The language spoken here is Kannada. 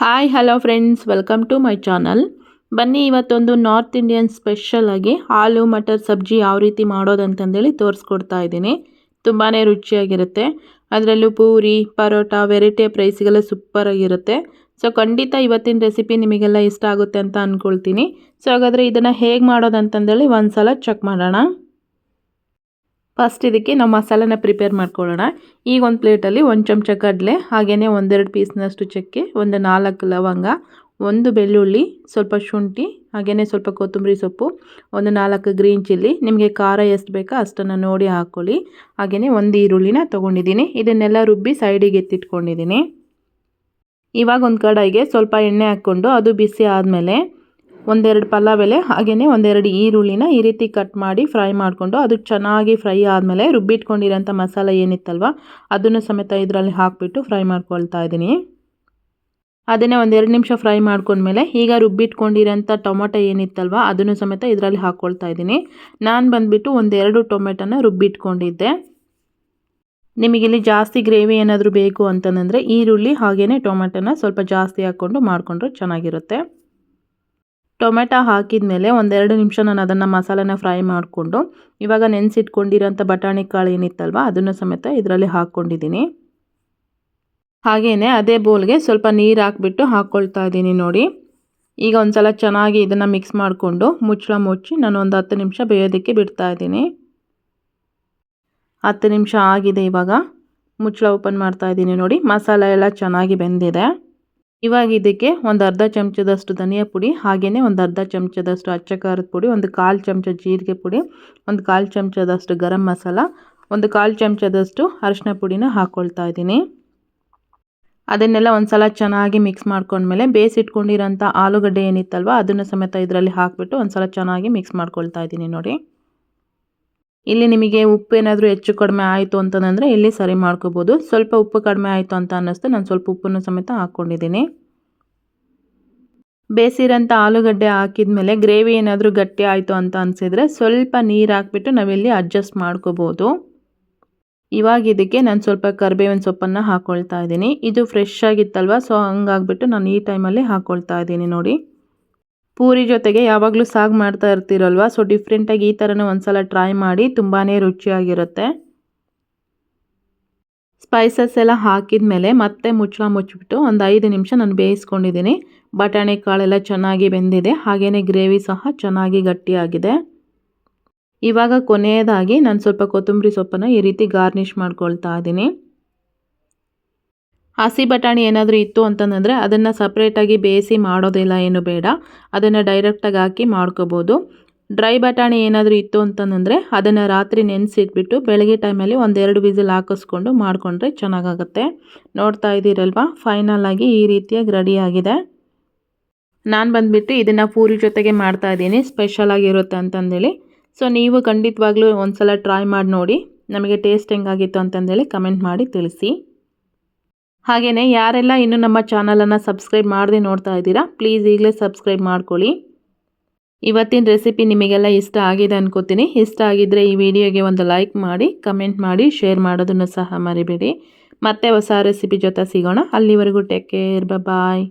Hi hello friends welcome to my channel ಬನ್ನಿ, ಇವತ್ತೊಂದು ನಾರ್ತ್ ಇಂಡಿಯನ್ ಸ್ಪೆಷಲ್ ಆಗಿ ಆಲೂ ಮಟರ್, ಸಬ್ಜಿ ಯಾವ ರೀತಿ ಮಾಡೋದಂತಂದೇಳಿ ತೋರಿಸ್ಕೊಡ್ತಾ ಇದ್ದೀನಿ. ತುಂಬಾ ರುಚಿಯಾಗಿರುತ್ತೆ. ಅದರಲ್ಲೂ ಪೂರಿ, ಪರೋಟ ವೆರೈಟಿ ಪ್ರೈಸ್ಗೆಲ್ಲ ಸೂಪರಾಗಿರುತ್ತೆ ಸೊ ಖಂಡಿತ ಇವತ್ತಿನ ರೆಸಿಪಿ ನಿಮಗೆಲ್ಲ ಇಷ್ಟ ಆಗುತ್ತೆ ಅಂತ ಅಂದ್ಕೊಳ್ತೀನಿ ಸೊ ಹಾಗಾದರೆ ಇದನ್ನು ಹೇಗೆ ಮಾಡೋದಂತಂದೇಳಿ ಒಂದು ಸಲ ಚೆಕ್ ಮಾಡೋಣ. ಫಸ್ಟ್ ಇದಕ್ಕೆ ನಾವು ಮಸಾಲೆನ ಪ್ರಿಪೇರ್ ಮಾಡ್ಕೊಳ್ಳೋಣ. ಈಗ ಒಂದು ಪ್ಲೇಟಲ್ಲಿ ಒಂದು ಚಮಚ ಕಡಲೆ ಹಾಗೆಯೇ ಒಂದೆರಡು ಪೀಸ್ನಷ್ಟು ಚಕ್ಕೆ, ಒಂದು ನಾಲ್ಕು ಲವಂಗ, ಒಂದು ಬೆಳ್ಳುಳ್ಳಿ, ಸ್ವಲ್ಪ ಶುಂಠಿ ಹಾಗೆಯೇ ಸ್ವಲ್ಪ ಕೊತ್ತಂಬರಿ ಸೊಪ್ಪು, ಒಂದು ನಾಲ್ಕು ಗ್ರೀನ್ ಚಿಲ್ಲಿ ನಿಮಗೆ ಖಾರ ಎಷ್ಟು ಬೇಕೋ ಅಷ್ಟನ್ನು ನೋಡಿ ಹಾಕ್ಕೊಳ್ಳಿ ಹಾಗೆಯೇ ಒಂದು ಈರುಳ್ಳಿನ ತೊಗೊಂಡಿದ್ದೀನಿ. ಇದನ್ನೆಲ್ಲ ರುಬ್ಬಿ ಸೈಡಿಗೆ ಎತ್ತಿಟ್ಕೊಂಡಿದ್ದೀನಿ. ಇವಾಗ ಒಂದು ಕಡಾಯಿಗೆ ಸ್ವಲ್ಪ ಎಣ್ಣೆ ಹಾಕ್ಕೊಂಡು ಅದು ಬಿಸಿ ಆದಮೇಲೆ ಒಂದೆರಡು ಪಲಾವ್ ಎಲೆ ಹಾಗೆಯೇ ಒಂದೆರಡು ಈರುಳ್ಳಿನ ಈ ರೀತಿ ಕಟ್ ಮಾಡಿ ಫ್ರೈ ಮಾಡಿಕೊಂಡು ಅದು ಚೆನ್ನಾಗಿ ಫ್ರೈ ಆದಮೇಲೆ ರುಬ್ಬಿಟ್ಕೊಂಡಿರೋಂಥ ಮಸಾಲೆ ಏನಿತ್ತಲ್ವ, ಅದನ್ನು ಸಮೇತ ಇದರಲ್ಲಿ ಹಾಕಿಬಿಟ್ಟು ಫ್ರೈ ಮಾಡ್ಕೊಳ್ತಾ ಇದ್ದೀನಿ. ಅದನ್ನೇ ಒಂದೆರಡು ನಿಮಿಷ ಫ್ರೈ ಮಾಡ್ಕೊಂಡ್ಮೇಲೆ ಈಗ ರುಬ್ಬಿಟ್ಕೊಂಡಿರೋಂಥ ಟೊಮೊಟೊ ಏನಿತ್ತಲ್ವ, ಅದನ್ನು ಸಮೇತ ಇದರಲ್ಲಿ ಹಾಕ್ಕೊಳ್ತಾ ಇದ್ದೀನಿ. ನಾನು ಬಂದುಬಿಟ್ಟು ಒಂದೆರಡು ಟೊಮೆಟೊನ ರುಬ್ಬಿಟ್ಕೊಂಡಿದ್ದೆ. ನಿಮಗಿಲ್ಲಿ ಜಾಸ್ತಿ ಗ್ರೇವಿ ಏನಾದರೂ ಬೇಕು ಅಂತಂದರೆ ಈರುಳ್ಳಿ ಹಾಗೆಯೇ ಟೊಮೆಟೊನ ಸ್ವಲ್ಪ ಜಾಸ್ತಿ ಹಾಕ್ಕೊಂಡು ಮಾಡಿಕೊಂಡ್ರೆ ಚೆನ್ನಾಗಿರುತ್ತೆ. ಟೊಮೆಟೊ ಹಾಕಿದ ಮೇಲೆ ಒಂದೆರಡು ನಿಮಿಷ ನಾನು ಅದನ್ನು ಮಸಾಲೆನ ಫ್ರೈ ಮಾಡಿಕೊಂಡು ಇವಾಗ ನೆನೆಸಿಟ್ಕೊಂಡಿರೋಂಥ ಬಟಾಣಿ ಕಾಳು ಏನಿತ್ತಲ್ವ ಅದನ್ನು ಸಮೇತ ಇದರಲ್ಲಿ ಹಾಕ್ಕೊಂಡಿದ್ದೀನಿ. ಹಾಗೆಯೇ ಅದೇ ಬೋಲ್ಗೆ ಸ್ವಲ್ಪ ನೀರು ಹಾಕ್ಬಿಟ್ಟು ಹಾಕ್ಕೊಳ್ತಾ ಇದ್ದೀನಿ ನೋಡಿ. ಈಗ ಒಂದು ಸಲ ಚೆನ್ನಾಗಿ ಇದನ್ನು ಮಿಕ್ಸ್ ಮಾಡಿಕೊಂಡು ಮುಚ್ಚಳ ಮುಚ್ಚಿ ನಾನು ಒಂದು ಹತ್ತು ನಿಮಿಷ ಬೇಯೋದಕ್ಕೆ ಬಿಡ್ತಾ ಇದ್ದೀನಿ. ಹತ್ತು ನಿಮಿಷ ಆಗಿದೆ ಇವಾಗ. ಮುಚ್ಚಳ ಓಪನ್ ಮಾಡ್ತಾ ಇದ್ದೀನಿ ನೋಡಿ. ಮಸಾಲೆ ಎಲ್ಲ ಚೆನ್ನಾಗಿ ಬೆಂದಿದೆ. ಇವಾಗ ಇದಕ್ಕೆ ಒಂದು ಅರ್ಧ ಚಮಚದಷ್ಟು ಧನಿಯಾ ಪುಡಿ ಹಾಗೆಯೇ ಒಂದು ಅರ್ಧ ಚಮಚದಷ್ಟು ಅಚ್ಚ ಖಾರದ ಪುಡಿ, ಒಂದು ಕಾಲು ಚಮಚ ಜೀರಿಗೆ ಪುಡಿ, ಒಂದು ಕಾಲು ಚಮಚದಷ್ಟು ಗರಂ ಮಸಾಲ, ಒಂದು ಕಾಲು ಚಮಚದಷ್ಟು ಅರಿಶಿನ ಪುಡಿನ ಹಾಕ್ಕೊಳ್ತಾ ಇದ್ದೀನಿ. ಅದನ್ನೆಲ್ಲ ಒಂದು ಸಲ ಚೆನ್ನಾಗಿ ಮಿಕ್ಸ್ ಮಾಡ್ಕೊಂಡ್ಮೇಲೆ ಬೇಯಿಸಿಟ್ಕೊಂಡಿರೋಂಥ ಆಲೂಗಡ್ಡೆ ಏನಿತ್ತಲ್ವ, ಅದನ್ನು ಸಮೇತ ಇದರಲ್ಲಿ ಹಾಕಿಬಿಟ್ಟು ಒಂದು ಸಲ ಚೆನ್ನಾಗಿ ಮಿಕ್ಸ್ ಮಾಡ್ಕೊಳ್ತಾ ಇದ್ದೀನಿ ನೋಡಿ. ಇಲ್ಲಿ ನಿಮಗೆ ಉಪ್ಪು ಏನಾದರೂ ಹೆಚ್ಚು ಕಡಿಮೆ ಆಯಿತು ಅಂತಂದರೆ ಇಲ್ಲಿ ಸರಿ ಮಾಡ್ಕೋಬೋದು. ಸ್ವಲ್ಪ ಉಪ್ಪು ಕಡಿಮೆ ಆಯಿತು ಅಂತ ಅನ್ನಿಸ್ತು. ನಾನು ಸ್ವಲ್ಪ ಉಪ್ಪನ್ನು ಸಮೇತ ಹಾಕ್ಕೊಂಡಿದ್ದೀನಿ ಬೇಸಿರೋಂಥ ಆಲೂಗಡ್ಡೆ ಹಾಕಿದ ಮೇಲೆ ಗ್ರೇವಿ ಏನಾದರೂ ಗಟ್ಟಿ ಆಯಿತು ಅಂತ ಅನಿಸಿದರೆ ಸ್ವಲ್ಪ ನೀರು ಹಾಕ್ಬಿಟ್ಟು ನಾವಿಲ್ಲಿ ಅಡ್ಜಸ್ಟ್ ಮಾಡ್ಕೋಬೋದು. ಇವಾಗ ಇದಕ್ಕೆ ನಾನು ಸ್ವಲ್ಪ ಕರಿಬೇವಿನ ಸೊಪ್ಪನ್ನು ಹಾಕ್ಕೊಳ್ತಾ ಇದ್ದೀನಿ. ಇದು ಫ್ರೆಶ್ ಆಗಿತ್ತಲ್ವ? ಸೊ ಹಂಗಾಗ್ಬಿಟ್ಟು ನಾನು ಈ ಟೈಮಲ್ಲಿ ಹಾಕ್ಕೊಳ್ತಾ ಇದ್ದೀನಿ ನೋಡಿ. ಪೂರಿ ಜೊತೆಗೆ ಯಾವಾಗಲೂ ಸಾಗು ಮಾಡ್ತಾ ಇರ್ತೀರಲ್ವ? ಸೊ ಡಿಫ್ರೆಂಟಾಗಿ ಈ ಥರನೂ ಒಂದು ಸಲ ಟ್ರೈ ಮಾಡಿ ತುಂಬಾ ರುಚಿಯಾಗಿರುತ್ತೆ. ಸ್ಪೈಸಸ್ ಎಲ್ಲ ಹಾಕಿದ ಮೇಲೆ ಮತ್ತೆ ಮುಚ್ಚಳ ಮುಚ್ಚಿಬಿಟ್ಟು ಒಂದು ಐದು ನಿಮಿಷ ನಾನು ಬೇಯಿಸ್ಕೊಂಡಿದ್ದೀನಿ. ಬಟಾಣಿ ಕಾಳೆಲ್ಲ ಚೆನ್ನಾಗಿ ಬೆಂದಿದೆ. ಹಾಗೆಯೇ ಗ್ರೇವಿ ಸಹ ಚೆನ್ನಾಗಿ ಗಟ್ಟಿಯಾಗಿದೆ. ಇವಾಗ ಕೊನೆಯದಾಗಿ ನಾನು ಸ್ವಲ್ಪ ಕೊತ್ತಂಬರಿ ಸೊಪ್ಪನ್ನು ಈ ರೀತಿ ಗಾರ್ನಿಷ್ ಮಾಡ್ಕೊಳ್ತಾ ಇದ್ದೀನಿ. ಹಸಿ ಬಟಾಣಿ ಏನಾದರೂ ಇತ್ತು ಅಂತಂದರೆ ಅದನ್ನು ಸಪ್ರೇಟಾಗಿ ಬೇಯಿಸಿ ಮಾಡೋದಿಲ್ಲ, ಏನು ಬೇಡ. ಅದನ್ನು ಡೈರೆಕ್ಟಾಗಿ ಹಾಕಿ ಮಾಡ್ಕೋಬೋದು. ಡ್ರೈ ಬಟಾಣಿ ಏನಾದರೂ ಇತ್ತು ಅಂತಂದರೆ ಅದನ್ನು ರಾತ್ರಿ ನೆನೆಸಿಟ್ಬಿಟ್ಟು ಬೆಳಗ್ಗೆ ಟೈಮಲ್ಲಿ ಒಂದೆರಡು ವಿಸಿಲ್ ಹಾಕಿಸ್ಕೊಂಡು ಮಾಡಿಕೊಂಡ್ರೆ ಚೆನ್ನಾಗಾಗುತ್ತೆ. ನೋಡ್ತಾ ಇದ್ದೀರಲ್ವ? ಫೈನಲ್ ಆಗಿ ಈ ರೀತಿಯಾಗಿ ರೆಡಿಯಾಗಿದೆ ನಾನು ಬಂದುಬಿಟ್ಟು ಇದನ್ನು ಪೂರಿ ಜೊತೆಗೆ ಮಾಡ್ತಾ ಇದ್ದೀನಿ. ಸ್ಪೆಷಲ್ ಆಗಿರುತ್ತೆ ಅಂತಂದೇಳಿ. ಸೊ ನೀವು ಖಂಡಿತವಾಗ್ಲೂ ಒಂದು ಸಲ ಟ್ರೈ ಮಾಡಿ ನೋಡಿ. ನಮಗೆ ಟೇಸ್ಟ್ ಹೆಂಗಾಗಿತ್ತು ಅಂತಂದೇಳಿ ಕಮೆಂಟ್ ಮಾಡಿ ತಿಳಿಸಿ. ಹಾಗೆಯೇ ಯಾರೆಲ್ಲ ಇನ್ನೂ ನಮ್ಮ ಚಾನಲನ್ನು ಸಬ್ಸ್ಕ್ರೈಬ್ ಮಾಡದೆ ನೋಡ್ತಾ ಇದ್ದೀರಾ ಪ್ಲೀಸ್ ಈಗಲೇ ಸಬ್ಸ್ಕ್ರೈಬ್ ಮಾಡ್ಕೊಳ್ಳಿ. ಇವತ್ತಿನ ರೆಸಿಪಿ ನಿಮಗೆಲ್ಲ ಇಷ್ಟ ಆಗಿದೆ ಅನ್ಕೋತೀನಿ. ಇಷ್ಟ ಆಗಿದ್ದರೆ ಈ ವಿಡಿಯೋಗೆ ಒಂದು ಲೈಕ್ ಮಾಡಿ ಕಮೆಂಟ್ ಮಾಡಿ ಶೇರ್ ಮಾಡೋದನ್ನು ಸಹ ಮರಿಬೇಡಿ. ಮತ್ತೆ ಹೊಸ ರೆಸಿಪಿ ಜೊತೆ ಸಿಗೋಣ. ಅಲ್ಲಿವರೆಗೂ ಟೇಕ್ ಕೇರ್ ಬಾಯ್